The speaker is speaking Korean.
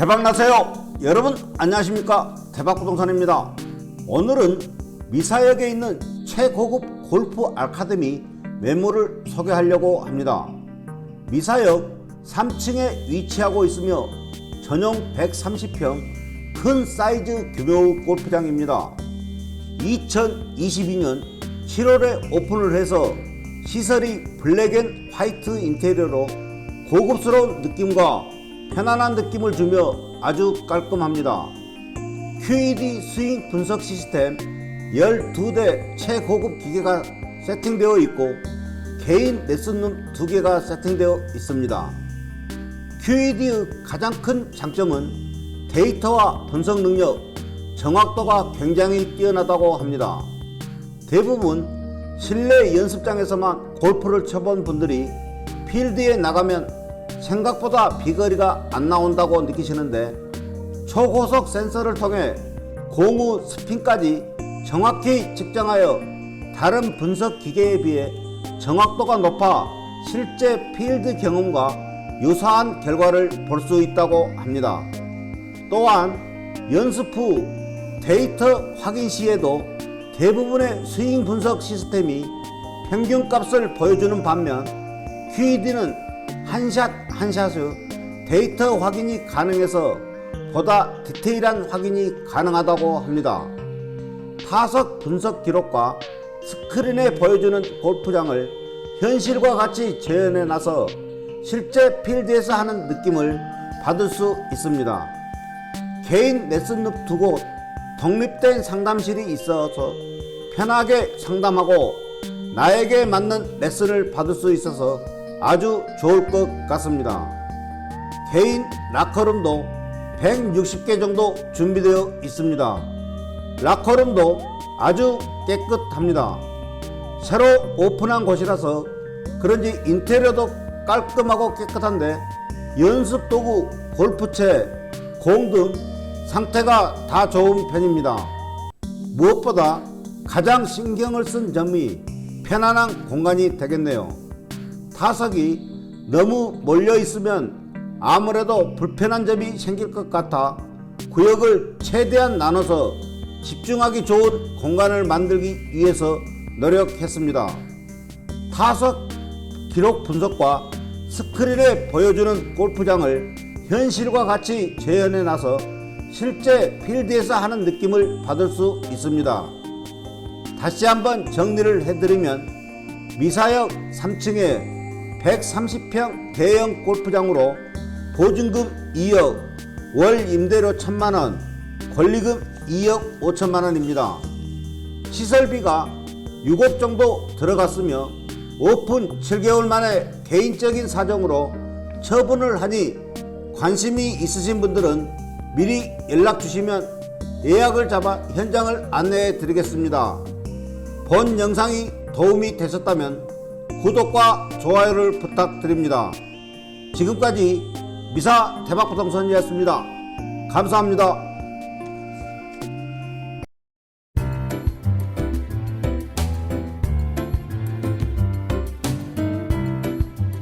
대박 나세요! 여러분 안녕하십니까? 대박부동산입니다. 오늘은 미사역에 있는 최고급 골프 아카데미 매물을 소개하려고 합니다. 미사역 3층에 위치하고 있으며 전용 130평 큰 사이즈 규모 골프장입니다. 2022년 7월에 오픈을 해서 시설이 블랙 앤 화이트 인테리어로 고급스러운 느낌과 편안한 느낌을 주며 아주 깔끔합니다. QED 스윙 분석 시스템 12대 최고급 기계가 세팅되어 있고 개인 레슨룸 2개가 세팅되어 있습니다. QED의 가장 큰 장점은 데이터와 분석 능력, 정확도가 굉장히 뛰어나다고 합니다. 대부분 실내 연습장에서만 골프를 쳐본 분들이 필드에 나가면 생각보다 비거리가 안 나온다고 느끼시는데 초고속 센서를 통해 공후 스핀까지 정확히 측정하여 다른 분석 기계에 비해 정확도가 높아 실제 필드 경험과 유사한 결과를 볼 수 있다고 합니다. 또한 연습 후 데이터 확인 시에도 대부분의 스윙 분석 시스템이 평균 값을 보여주는 반면 QED는 한 샷 한 샷의 데이터 확인이 가능해서 보다 디테일한 확인이 가능하다고 합니다. 타석 분석 기록과 스크린에 보여주는 골프장을 현실과 같이 재현해 놔서 실제 필드에서 하는 느낌을 받을 수 있습니다. 개인 레슨룸 두 곳, 독립된 상담실이 있어서 편하게 상담하고 나에게 맞는 레슨을 받을 수 있어서 아주 좋을 것 같습니다. 개인 라커룸도 160개 정도 준비되어 있습니다. 라커룸도 아주 깨끗합니다. 새로 오픈한 곳이라서 그런지 인테리어도 깔끔하고 깨끗한데 연습 도구, 골프채, 공 등 상태가 다 좋은 편입니다. 무엇보다 가장 신경을 쓴 점이 편안한 공간이 되겠네요. 타석이 너무 몰려 있으면 아무래도 불편한 점이 생길 것 같아 구역을 최대한 나눠서 집중하기 좋은 공간을 만들기 위해서 노력했습니다. 타석 기록 분석과 스크린에 보여주는 골프장을 현실과 같이 재현해 놔서 실제 필드에서 하는 느낌을 받을 수 있습니다. 다시 한번 정리를 해드리면 미사역 3층에 130평 대형 골프장으로 보증금 2억, 월 임대료 1천만 원, 권리금 2억 5천만 원입니다. 시설비가 6억 정도 들어갔으며 오픈 7개월 만에 개인적인 사정으로 처분을 하니 관심이 있으신 분들은 미리 연락 주시면 예약을 잡아 현장을 안내해 드리겠습니다. 본 영상이 도움이 되셨다면 구독과 좋아요를 부탁드립니다. 지금까지 미사 대박부동산이었습니다. 감사합니다.